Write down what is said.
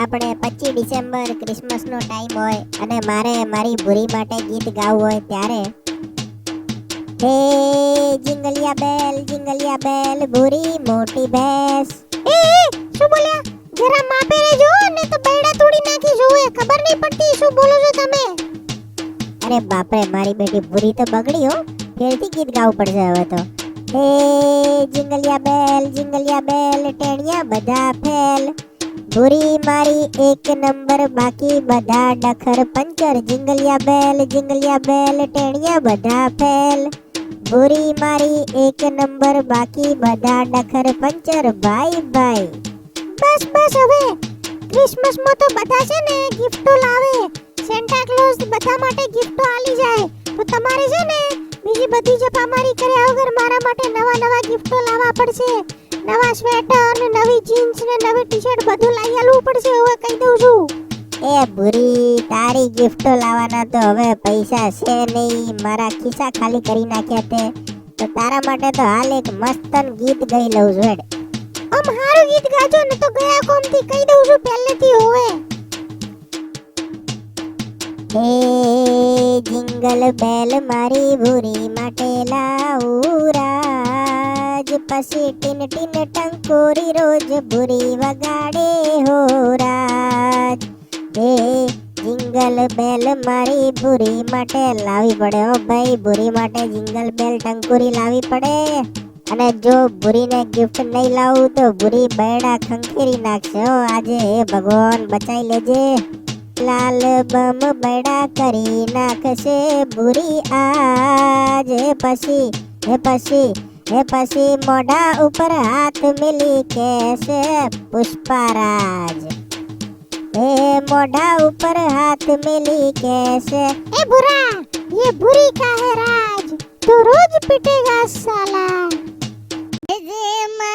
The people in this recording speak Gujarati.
આપણે પચીસ ડિસેમ્બર ક્રિસમસનો ટાઈમ હોય અને મારે મારી ભૂરી માટે ગીત ગાવું હોય ત્યારે હે જિંગલિયા બેલ જિંગલિયા બેલ, ભૂરી મોટી ભેંસ. એ, શું બોલ્યા? જરા માપે રહેજો ને તો બેડા તોડી નાખી જોવે ખબર નહીં પડતી શું બોલો છો તમે. અરે બાપરે, મારી બેટી ભૂરી તો બગડી હો. ફેરથી ગીત ગાવું પડશે હવે તો. હે જિંગલિયા બેલ જિંગલિયા બેલ, ટેણિયા બધા ફેલ. ભૂરી મારી એક નંબર, બાકી બધા ડખર પંચર. જિંગલિયા બેલ જિંગલિયા બેલ, ટેણિયા બધા ફેલ. ભૂરી મારી એક નંબર, બાકી બધા ડખર પંચર. ભાઈ ભાઈ. બસ બસ હવે. ક્રિસમસમાં તો બધા છે ને ગિફ્ટો લાવે. સેન્ટા ક્લોઝ બધા માટે ગિફ્ટો આલી જાય. તો તમારે છે ને બીજી બધી જપામારી કર્યા વગર મારા માટે નવા નવા ગિફ્ટો લાવવા પડશે. નવા સ્વેટર ને નવી જીન્સ ને નવી ટી-શર્ટ બધું લઈ આલવું પડશે હવે કહી દઉં છું. એ ભૂરી તારી ગિફ્ટો લાવવાના તો હવે પૈસા છે નહીં. મારા ખિસ્સા ખાલી કરી નાખ્યા તે. તો તારા માટે તો હાલ એક મસ્તન ગીત ગઈ લઉં છું હેડ. આમ હારું ગીત ગાજો ને તો ગયા કોમથી કહી દઉં છું પહેલેથી હોવે. હે જિંગલ બેલ મારી ભૂરી માટે લાવું રાજ પછી ટીન ટીન ટંકોરી રોજ ભૂરી વગાડે હો રાજ. હે, જિંગલ બેલ મારી ભૂરી માટે લાવી પડે હો ભાઈ, ભૂરી માટે જિંગલ બેલ ટંકોરી લાવી પડે. અને જો ભૂરીને ગિફ્ટ નહીં લાવું તો ભૂરી બૈડા ખંખેરી નાખશે હો. આજે હે ભગવાન બચાવી લેજે. લાલ બમ બડા કરી નાખશે ભૂરી આજ. પછી, હે પછી हे पसी मोढ़ा ऊपर हाथ मिली कैसे पुष्पाराज? ए मोड़ा ऊपर हाथ मिली कैसे? ए बुरा ये बुरी का है राज? तू रोज पिटेगा साला। ए जे मा